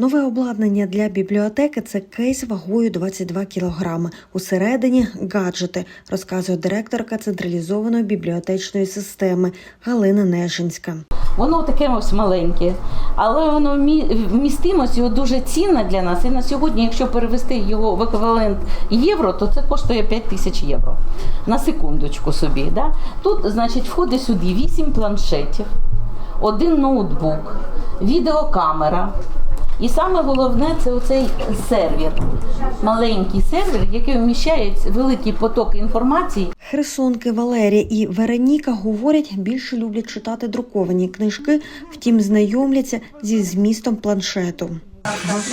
Нове обладнання для бібліотеки це кейс вагою 22 кілограми. Усередині гаджети, розказує директорка централізованої бібліотечної системи Галина Нежинська. Воно таке ось маленьке, але воно вмі- вмістимость його дуже цінна для нас. І на сьогодні, якщо перевести його в еквівалент євро, то це коштує 5 тисяч євро. На секундочку собі. Да? Тут, значить, входить сюди 8 планшетів, один ноутбук, відеокамера. І саме головне це оцей сервер, маленький сервер, який вміщає великий поток інформації Херсонки Валерія і Вероніка говорять, більше люблять читати друковані книжки, втім знайомляться зі змістом планшету.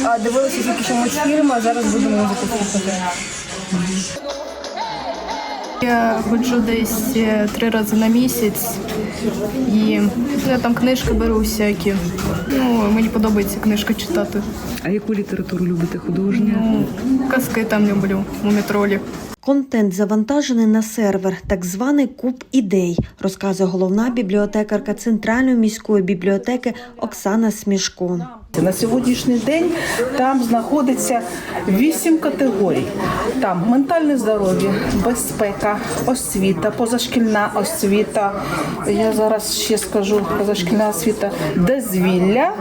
А дивилися тільки що мультфільми, а зараз будемо музику слухати. Я ходжу десь е, три рази на місяць і я там книжки беру всякі. Ну, мені подобається книжки читати. А яку літературу любите художню? Ну, казки там люблю у метролі. Контент завантажений на сервер, так званий куб ідей, розказує головна бібліотекарка Центральної міської бібліотеки Оксана Смішко. На сьогоднішній день там знаходиться вісім категорій: там ментальне здоров'я, безпека, освіта, позашкільна освіта. Я зараз ще скажу позашкільна освіта, дозвілля,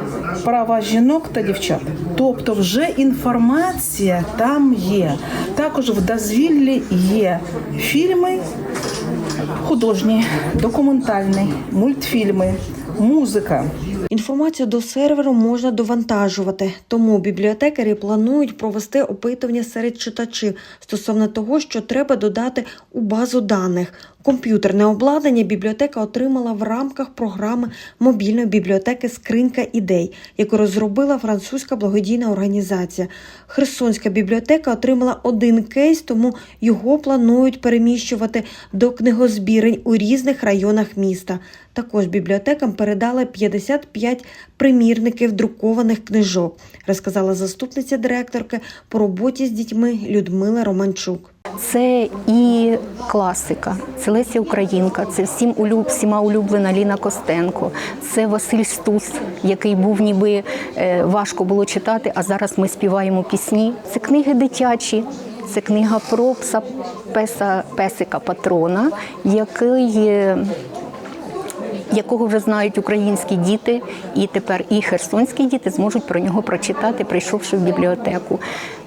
права жінок та дівчат. Тобто, вже інформація там є. Також в дозвіллі є фільми художні, документальні, мультфільми, музика. Інформацію до серверу можна довантажувати, тому бібліотекарі планують провести опитування серед читачів стосовно того, що треба додати у базу даних. Комп'ютерне обладнання бібліотека отримала в рамках програми мобільної бібліотеки Скринька ідей, яку розробила французька благодійна організація. Херсонська бібліотека отримала один кейс, тому його планують переміщувати до книгозбірень у різних районах міста. Також бібліотекам передали 55 примірників друкованих книжок, розказала заступниця директорки по роботі з дітьми Людмила Романчук. Це і класика, це Леся Українка, це всім улюб, всіма улюблена Ліна Костенко, це Василь Стус, який був ніби е, важко було читати, а зараз ми співаємо пісні. Це книги дитячі. Це книга про пса, песа, песика патрона, який е, якого вже знають українські діти, і тепер і херсонські діти зможуть про нього прочитати, прийшовши в бібліотеку.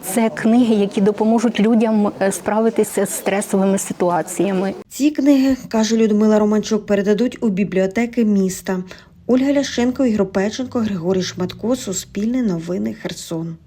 Це книги, які допоможуть людям е, справитися з стресовими ситуаціями. Ці книги, каже Людмила Романчук, передадуть у бібліотеки міста. Ольга Ляшенко, Ігор Печенко, Григорій Шматко, Суспільне новини, Херсон.